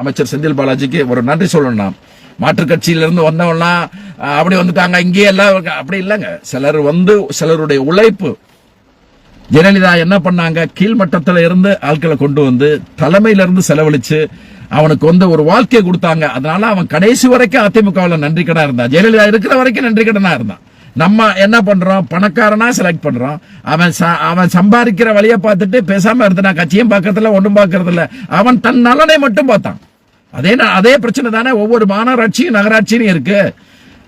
அமைச்சர் செந்தில் பாலாஜிக்கு ஒரு நன்றி சொல்லணும். மாற்றுக் கட்சியிலிருந்து வந்தவெல்லாம் அப்படி வந்துட்டாங்க. இங்கே எல்லாம் அப்படி இல்லைங்க. சிலர் வந்து சிலருடைய உழைப்பு. ஜெயலலிதா என்ன பண்ணாங்க? கீழ்மட்டத்தில் இருந்து ஆட்களை கொண்டு வந்து தலைமையிலிருந்து செலவழிச்சு அவனுக்கு வந்து ஒரு வாழ்க்கையை கொடுத்தாங்க. அதனால அவன் கடைசி வரைக்கும் அதிமுகவில் நன்றி கடனா இருந்தான். ஜெயலலிதா இருக்கிற வரைக்கும் நன்றி கடனா இருந்தான். நம்ம என்ன பண்றோம்? பணக்காரனா செலக்ட் பண்றோம். அவன் ச- அவன் சம்பாதிக்கிற வழியை பார்த்துட்டு பேசாம இருந்தான் கட்சியும் பார்க்கறதில்ல ஒன்றும் பார்க்கறதில்ல. அவன் தன் நலனை மட்டும் பார்த்தான். அதே அதே பிரச்சனை தானே ஒவ்வொரு மாநகராட்சியும் நகராட்சியும் இருக்கு.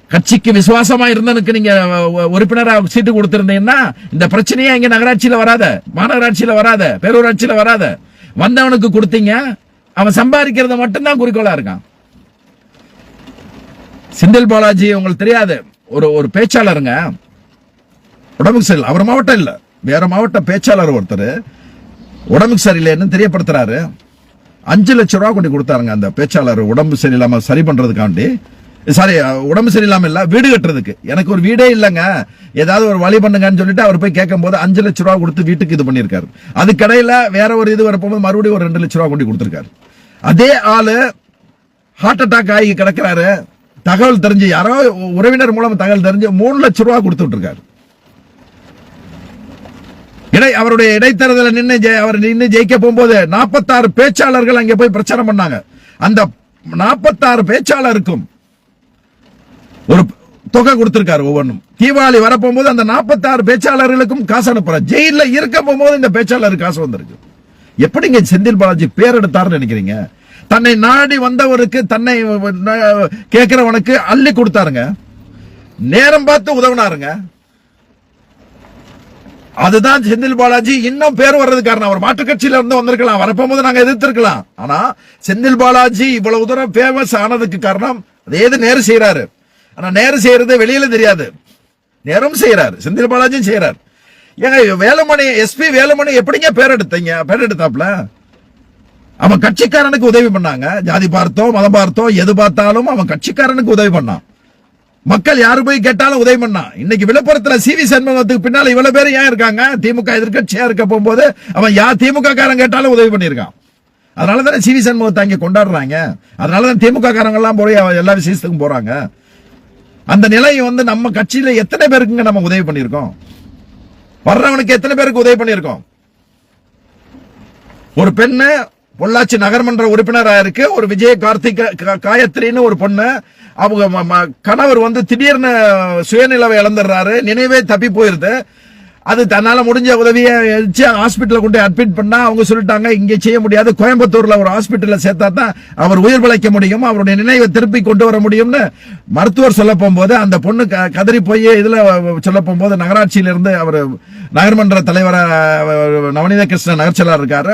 கட்சிக்கு விசுவாசமா இருந்தனுக்கு நீங்க உறுப்பினராக உறுப்பினரா சீட்டு கொடுத்திருந்தீங்கன்னா இந்த பிரச்சனையே இங்க நகராட்சியில வராத. மாநகராட்சியில வராத. பேரூராட்சியில வராத. வந்தவனுக்கு கொடுத்தீங்க. அவன் சம்பாதிக்கிறத மட்டும்தான் குறிக்கோளா இருக்கான். செந்தில் பாலாஜி உங்களுக்கு தெரியாது. ஒரு ஒரு பேச்சாளருங்க. உடம்புக்கு சரியில்லை. அவர் மாவட்டம் இல்லை. வேற மாவட்ட பேச்சாளர் ஒருத்தர் உடம்புக்கு சரியில்லைன்னு தெரியப்படுத்துறாரு. அஞ்சு லட்ச ரூபா கொண்டு கொடுத்தாருங்க அந்த பேச்சாளர் உடம்பு சரியில்லாம சரி பண்றதுக்காண்டி. சாரி உடம்பு சரியில்லாம இல்ல வீடு கட்டுறதுக்கு. எனக்கு ஒரு வீடே இல்லைங்க. ஏதாவது ஒரு வழி பண்ணுங்கன்னு சொல்லிட்டு அவர் போய் கேட்கும் போது அஞ்சு லட்ச ரூபா கொடுத்து வீட்டுக்கு இது பண்ணிருக்காரு அதுக்கடையில வேற ஒரு இது வரப்போது மறுபடியும் ஒரு ரெண்டு லட்சம் ரூபா கொண்டு கொடுத்துருக்காரு. அதே ஆளு ஹார்ட் அட்டாக் ஆகி கிடக்குறாரு. தகவல் தெரிஞ்சு யாரோ உறவினர் மூலம் தகவல் தெரிஞ்சு மூணு லட்சம் ரூபா கொடுத்துட்டு இருக்காரு இடை அவருடைய இடைத்தேர்தல நின்று அவர் நின்று ஜெயிக்க போகும்போது நாற்பத்தாறு பேச்சாளர்கள் அங்கே போய் பிரச்சாரம் பண்ணாங்க. அந்த நாற்பத்தாறு பேச்சாளருக்கும் ஒரு தொகை கொடுத்திருக்காரு ஒவ்வொன்றும். தீபாவளி வரப்போகும்போது அந்த நாற்பத்தாறு பேச்சாளர்களுக்கும் காசு அனுப்புற ஜெயில இருக்க போகும்போது இந்த பேச்சாளருக்கு காசு வந்திருக்கு. எப்படிங்க செந்தில் பாலாஜி பேர் எடுத்தாருன்னு நினைக்கிறீங்க? தன்னை நாடி வந்தவருக்கு தன்னை கேட்கிறவனுக்கு அள்ளி கொடுத்தாருங்க. நேரம் பார்த்து உதவினாருங்க. அதுதான் செந்தில் பாலாஜி இன்னும் பேர் வர்றது காரணம். அவர் மாற்றுக் கட்சியில இருந்து வந்திருக்கலாம். வரப்போது நாங்க எதிர்த்திருக்கலாம். ஆனா செந்தில் பாலாஜி இவ்வளவு தூரம் ஃபேமஸ் ஆனதுக்கு காரணம் அதேது நேரம் நேரு செய்யறாரு ஆனா நேரு செய்யறது வெளியில தெரியாது. நேரும் செய்யறாரு செந்தில் பாலாஜியும் செய்யறாரு ஏங்க வேலுமணி எஸ்பி வேலுமணி எப்படிங்க பேர் எடுத்தீங்க? பேர் எடுத்தாப்ல அவன் கட்சிக்காரனுக்கு உதவி பண்ணாங்க. ஜாதி பார்த்தோ மதம் பார்த்தோ எது பார்த்தாலும் அவன் கட்சிக்காரனுக்கு உதவி பண்ணான். மக்கள் யாரு போய் கேட்டாலும் உதவி பண்ணான். இன்னைக்கு விழுப்புரத்துல சி வி சண்முகத்துக்கு பின்னால இவ்வளவு பேர் ஏன் இருக்காங்க? திமுக எதிர்கட்சியா இருக்க போகும்போது அவன் யார் திமுக காரன் கேட்டாலும் உதவி பண்ணியிருக்கான். அதனால தானே சி வி சண்முகத்தை அங்கே கொண்டாடுறாங்க. அதனால தான் திமுக காரங்க எல்லாம் போய் எல்லா விசேஷத்துக்கும் போறாங்க. அந்த நிலையை வந்து நம்ம கட்சியில எத்தனை பேருக்குங்க நம்ம உதவி பண்ணியிருக்கோம்? வர்றவனுக்கு எத்தனை பேருக்கு உதவி பண்ணியிருக்கோம்? ஒரு பெண்ணு பொள்ளாச்சி நகர்மன்ற உறுப்பினராக இருக்கு ஒரு விஜய கார்த்திக காயத்ரின்னு ஒரு பொண்ணு. அவங்க ம- கணவர் வந்து திடீர்னு சுயநிலவை இழந்துடுறாரு. நினைவே தப்பி போயிருது. அது தன்னால முடிஞ்ச உதவியை ஹாஸ்பிட்டல கொண்டு அட்மிட் பண்ணா அவங்க சொல்லிட்டாங்க இங்க செய்ய முடியாது. கோயம்புத்தூர்ல ஒரு ஹாஸ்பிட்டல்ல சேர்த்தா தான் அவர் உயிர் பிழைக்க முடியும் அவருடைய நினைவை திருப்பி கொண்டு வர முடியும்னு மருத்துவர் சொல்ல போகும்போது அந்த பொண்ணு க- கதறி போய் இதுல சொல்ல போகும்போது நகராட்சியில இருந்து அவர் நகர்மன்ற தலைவரா நவநீத கிருஷ்ணன் நகர்ச்சலர் இருக்காரு.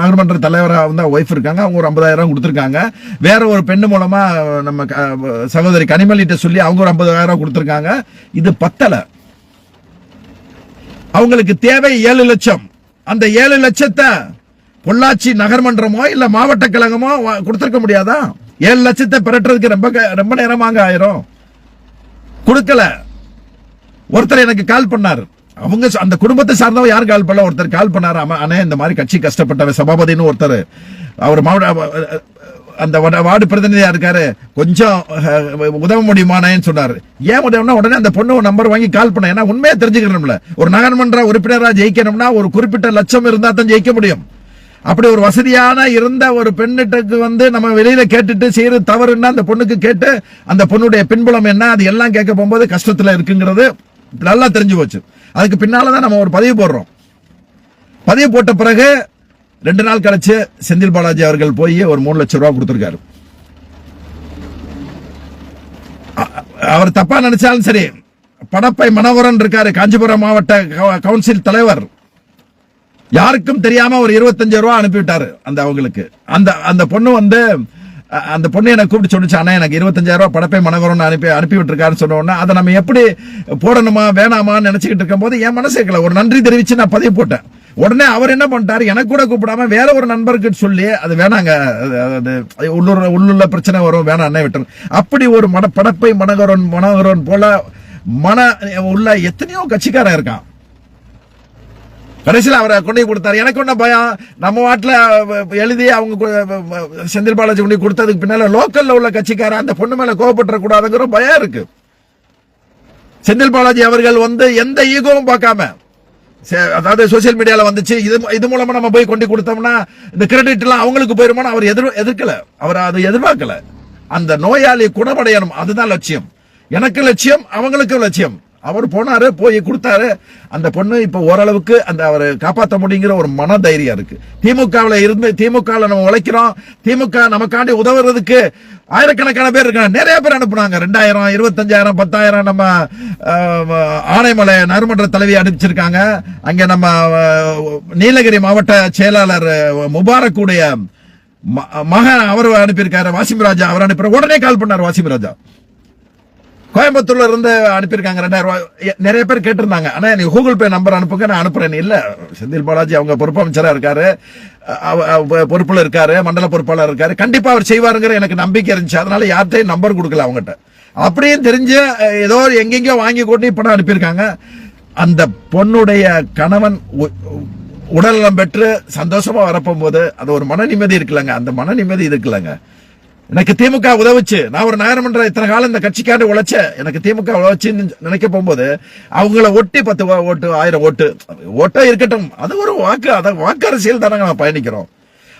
நகர்மன்ற தலைவராக வந்து ஒய்ஃப் இருக்காங்க அவங்க ஒரு ஐம்பதாயிரம் கொடுத்துருக்காங்க. வேற ஒரு பெண்ணு மூலமா நம்ம க- சகோதரி கனிமலிட்ட சொல்லி அவங்க ஒரு ஐம்பதாயிரம் கொடுத்துருக்காங்க. இது பத்தலை. அவங்களுக்கு தேவை ஏழு லட்சம். அந்த ஏழு லட்சத்தை பொள்ளாச்சி நகர்மன்றமோ இல்ல மாவட்ட கழகமோ வா- கொடுத்திருக்க முடியாதா? ஏழு லட்சத்தை பெறட்டுறதுக்கு ரொம்ப க- ரொம்ப நேரமாக ஆயிரும். கொடுக்கல. ஒருத்தர் எனக்கு கால் பண்ணார். அவங்க அந்த குடும்பத்தை சார்ந்தவங்க யாரும் கால் பண்ணல. ஒருத்தர் கால் பண்ணாரு. அண்ணே இந்த மாதிரி கட்சி கஷ்டப்பட்டவர் சபாபதினு ஒருத்தர். அவர் மாவட்ட அந்த வட- வார்டு பிரதிநிதியா இருக்காரு. கொஞ்சம் உதவ முடியுமானேன்னு சொன்னாரு. ஏன் உதவுனா உடனே அந்த பொண்ணு நம்பர் வாங்கி கால் பண்ண ஏன்னா உண்மையை தெரிஞ்சுக்கணும்ல. ஒரு நகர்மன்ற உறுப்பினரா ஜெயிக்கணும்னா ஒரு குறிப்பிட்ட லட்சம் இருந்தா தான் ஜெயிக்க முடியும். அப்படி ஒரு வசதியான இருந்த ஒரு பெண்ணிட்டுக்கு வந்து நம்ம வெளியில கேட்டுட்டு செய்யறது தவறுன்னா அந்த பொண்ணுக்கு கேட்டு அந்த பொண்ணுடைய பின்புலம் என்ன அது எல்லாம் கேட்க போகும்போது கஷ்டத்துல இருக்குங்கிறது நல்லா தெரிஞ்சு போச்சு. அதுக்கு பின்னாலதான் நம்ம ஒரு பதிவு போடுறோம். பதிவு போட்ட பிறகு ரெண்டு நாள் கழிச்சு செந்தில் பாலாஜி அவர்கள் போய் ஒரு மூணு லட்சம் ரூபா கொடுத்துருக்காரு. அவர் தப்பா நினைச்சாலும் சரி. படப்பை மனோகரன் இருக்காரு காஞ்சிபுரம் மாவட்ட கவுன்சில் தலைவர். யாருக்கும் தெரியாம ஒரு இருபத்தஞ்சு ரூபா அனுப்பிவிட்டாரு அந்த அவங்களுக்கு. அந்த அந்த பொண்ணு வந்து அந்த பொண்ணு எனக்கு கூப்பிட்டு சொன்னிச்சு அண்ணா எனக்கு இருபத்தஞ்சாயிரம் ரூபாய் படப்பை மனகரன் அனுப்பி அனுப்பி விட்டுருக்காருன்னு சொன்ன உடனே அதை நம்ம எப்படி போடணுமா வேணாமான்னு நினைச்சுக்கிட்டு இருக்கும்போது என் மனசு இருக்கல. ஒரு நன்றி தெரிவிச்சு நான் பதிவு போட்டேன். உடனே அவர் என்ன பண்ணிட்டாரு எனக்கு கூட கூப்பிடாம வேற ஒரு நண்பருக்கு சொல்லி அது வேணாங்க அது- அது உள்ளூர் உள்ளுள்ள பிரச்சனை வரும் வேணாம் அண்ணே விட்டுரு. அப்படி ஒரு மன படப்பை மனகரன் மனகரன் போல மன உள்ள எத்தனையோ கட்சிக்காரன் இருக்கான். கடைசியில் அவரை கொண்டு கொடுத்தாரு. எனக்கு ஒன்றும் பயம். நம்ம வாட்டில் எழுதி அவங்க செந்தில் பாலாஜி கொண்டு கொடுத்ததுக்கு பின்னால லோக்கலில் உள்ள கட்சிக்காரன் அந்த பொண்ணு மேலே கோபப்பட்டுறக்கூடாதுங்கிற பயம் இருக்கு. செந்தில் பாலாஜி அவர்கள் வந்து எந்த ஈகோவும் பார்க்காம அதாவது சோசியல் மீடியாவில் வந்துச்சு. இது இது மூலமாக நம்ம போய் கொண்டு கொடுத்தோம்னா இந்த கிரெடிட்லாம் அவங்களுக்கு போயிருமான்னு அவர் எதிர் எதிர்க்கல. அவர் அதை எதிர்பார்க்கல. அந்த நோயாளி குணமடையணும். அதுதான் லட்சியம். எனக்கு லட்சியம் அவங்களுக்கும் லட்சியம். அவர் போனாரு போய் கொடுத்தாரு. அந்த பொண்ணு இப்ப ஓரளவுக்கு அந்த அவரை காப்பாற்ற முடியுங்கிற ஒரு மன தைரியம் இருக்கு. திமுகவில் இருந்து திமுகவில் நம்ம உழைக்கிறோம். திமுக நமக்காண்டி உதவுறதுக்கு ஆயிரக்கணக்கான பேர் இருக்காங்க. நிறைய பேர் அனுப்புனாங்க. ரெண்டாயிரம் இருபத்தஞ்சாயிரம் பத்தாயிரம் நம்ம ஆனைமலை நறுமன்ற தலைவி அனுப்பிச்சிருக்காங்க. அங்க நம்ம நீலகிரி மாவட்ட செயலாளர் முபாரக்குடைய ம- மகன் அவர் அனுப்பியிருக்காரு. வாசிம் ராஜா அவர் அனுப்பி உடனே கால் பண்ணார் வாசிம் ராஜா. கோயம்புத்தூர்ல இருந்து அனுப்பியிருக்காங்க. ரெண்டாயிரம் ரூபாய். நிறைய பேர் கேட்டிருந்தாங்க. ஆனா எனக்கு கூகுள் பே நம்பர் அனுப்புங்க நான் அனுப்புறேன். இல்ல. செந்தில் பாலாஜி அவங்க பொறுப்பு அமைச்சரா இருக்காரு. அவ- அவ பொறுப்புல இருக்காரு மண்டல பொறுப்பாளர் இருக்காரு. கண்டிப்பா அவர் செய்வாருங்கிற எனக்கு நம்பிக்கை இருந்துச்சு. அதனால யார்கிட்டையும் நம்பர் கொடுக்கல அவங்ககிட்ட. அப்படியும் தெரிஞ்சு ஏதோ எங்கெங்கயோ வாங்கி கொண்டு படம் அனுப்பியிருக்காங்க. அந்த பொண்ணுடைய கணவன் உ- உடல்நலம் பெற்று சந்தோஷமா வரப்போகும்போது அது ஒரு மன நிம்மதி இருக்குல்லங்க. அந்த மன நிம்மதி இருக்குல்லங்க. எனக்கு திமுக உதவுச்சு. நான் ஒரு நகரமன்ற இத்தனை காலம் இந்த கட்சிக்காண்டு உழைச்ச எனக்கு திமுக உழைச்சின்னு நினைக்க போகும்போது அவங்கள ஒட்டி பத்து ஓட்டு ஆயிரம் ஓட்டு ஓட்டா இருக்கட்டும். அது ஒரு வாக்கு அத வாக்கு அரசியல் தானே நான் பயணிக்கிறோம்.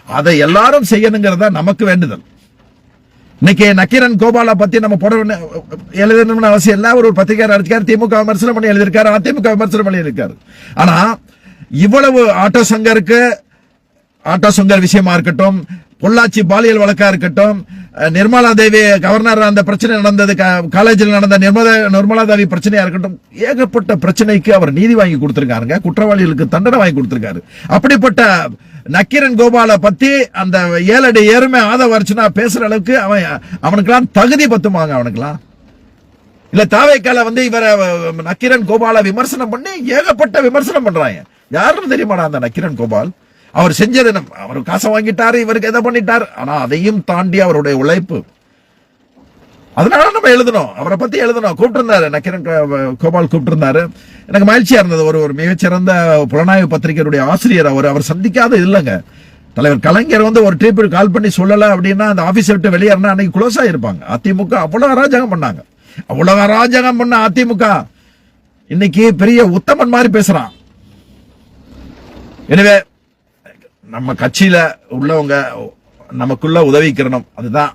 அதை எல்லாரும் செய்யணுங்கிறதா நமக்கு வேண்டுதல். இன்னைக்கு நக்கீரன் கோபாலா பத்தி நம்ம போட எழுதணும்னு அவசியம் இல்லை. அவர் ஒரு பத்திரிகை அடிச்சார் திமுக விமர்சனம் பண்ணி எழுதியிருக்காரு அதிமுக விமர்சனம் பண்ணி இருக்காரு ஆனா இவ்வளவு ஆட்டோ சங்கருக்கு ஆட்டோ சுங்கர் விஷயமா இருக்கட்டும் பொள்ளாச்சி பாலியல் வழக்கா இருக்கட்டும் நிர்மலா தேவி கவர்னர் அந்த பிரச்சனை நடந்தது க- காலேஜில் நடந்த நிர்மலா நிர்மலா தேவி பிரச்சனையா இருக்கட்டும் ஏகப்பட்ட பிரச்சனைக்கு அவர் நீதி வாங்கி கொடுத்திருக்காருங்க. குற்றவாளிகளுக்கு தண்டனை வாங்கி கொடுத்திருக்காரு. அப்படிப்பட்ட நக்கீரன் கோபால பத்தி அந்த ஏழடி ஏறுமை ஆதவ அர்ச்சனா பேசுற அளவுக்கு அவன் அவனுக்கெல்லாம் தகுதி பத்துமாங்க அவனுக்கெல்லாம். இல்ல தாவேக்கால வந்து இவர நக்கீரன் கோபால விமர்சனம் பண்ணி ஏகப்பட்ட விமர்சனம் பண்றாங்க. யாருன்னு தெரியுமாடா அந்த நக்கீரன் கோபால்? அவர் செஞ்சது என்ன? அவர் காசை வாங்கிட்டாரு இவருக்கு எதை பண்ணிட்டார்? ஆனா அதையும் தாண்டி அவருடைய உழைப்பு. அதனால நம்ம எழுதணும். அவரை பத்தி எழுதணும். கூப்பிட்டிருந்தாரு. நக்கிரன் கோ- கோபால் கூப்பிட்டிருந்தாரு. எனக்கு மகிழ்ச்சியா இருந்தது. ஒரு ஒரு மிகச்சிறந்த புலனாய்வு பத்திரிகையுடைய ஆசிரியர் அவர். அவர் சந்திக்காத இல்லைங்க. தலைவர் கலைஞர் வந்து ஒரு ட்ரிப் கால் பண்ணி சொல்லல அப்படின்னா அந்த ஆபீஸ் விட்டு வெளியேறினா அன்னைக்கு க்ளோஸ் ஆயிருப்பாங்க. அதிமுக அவ்வளவு அராஜகம் பண்ணாங்க. அவ்வளவு அராஜகம் பண்ண அதிமுக. இன்னைக்கு பெரிய உத்தமன் மாதிரி பேசுறான். எனவே நம்ம கட்சியில உள்ளவங்க நமக்குள்ள உதவிக்கிறணும் அதுதான்.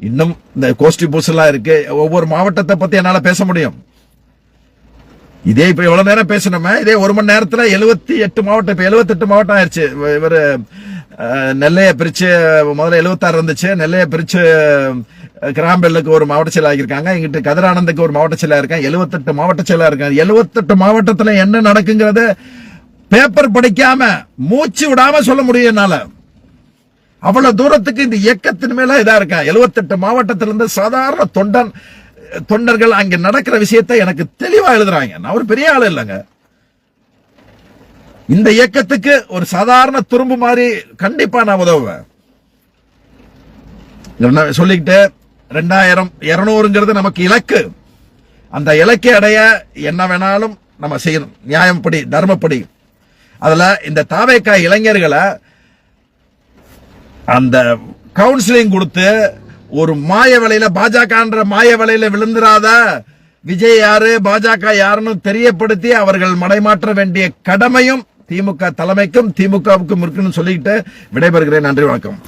இன்னும் இந்த கோஷ்டி பூசெல்லாம் இருக்கு. ஒவ்வொரு மாவட்டத்தை பத்தி என்னால பேச முடியும். இதே இப்ப எவ்வளவு நேரம் பேசணுமே? இதே ஒரு மணி நேரத்துல எழுபத்தி எட்டு மாவட்டம் இப்ப 78 மாவட்டம் ஆயிடுச்சு இவர் நெல்லையை நெல்லைய பிரிச்சு முதல்ல 76 இருந்துச்சு. நெல்லைய பிரிச்சு கிராம்பெல்லுக்கு ஒரு மாவட்ட செயலாக இருக்காங்க இங்கிட்டு கதிரானந்துக்கு ஒரு மாவட்ட செயலாக இருக்காங்க. 78 மாவட்ட செயலாக இருக்காங்க. 78 மாவட்டத்துல என்ன நடக்குங்கிறத பேப்பர் படிக்காம மூச்சு விடாம சொல்ல முடியும் என்னால. அவ்வளவு தூரத்துக்கு இந்த இயக்கத்தின் மேல இதா இருக்கேன் 78 மாவட்டத்திலிருந்து சாதாரண தொண்டன் தொண்டர்கள் அங்க நடக்கிற விஷயத்தை எனக்கு தெளிவா எழுதுறாங்க. நான் ஒரு பெரிய ஆள் இல்லைங்க. இந்த இயக்கத்துக்கு ஒரு சாதாரண துரும்பு மாதிரி கண்டிப்பா நான் உதவுவேன். என்ன சொல்லிக்கிட்டு ரெண்டாயிரம் இருநூறுங்கிறது நமக்கு இலக்கு. அந்த இலக்கை அடைய என்ன வேணாலும் நம்ம செய்யணும். நியாயப்படி தர்மப்படி அதில் இந்த தாவேக்கா இளைஞர்களை அந்த கவுன்சிலிங் கொடுத்து ஒரு மாய வலையில பாஜகன்ற மாய வலையில விழுந்துராத விஜய் யாரு பாஜக யாருன்னு தெரியப்படுத்தி அவர்கள் மடைமாற்ற வேண்டிய கடமையும் திமுக தலைமைக்கும் திமுகவுக்கும் இருக்குன்னு சொல்லிக்கிட்டு விடைபெறுகிறேன். நன்றி வணக்கம்.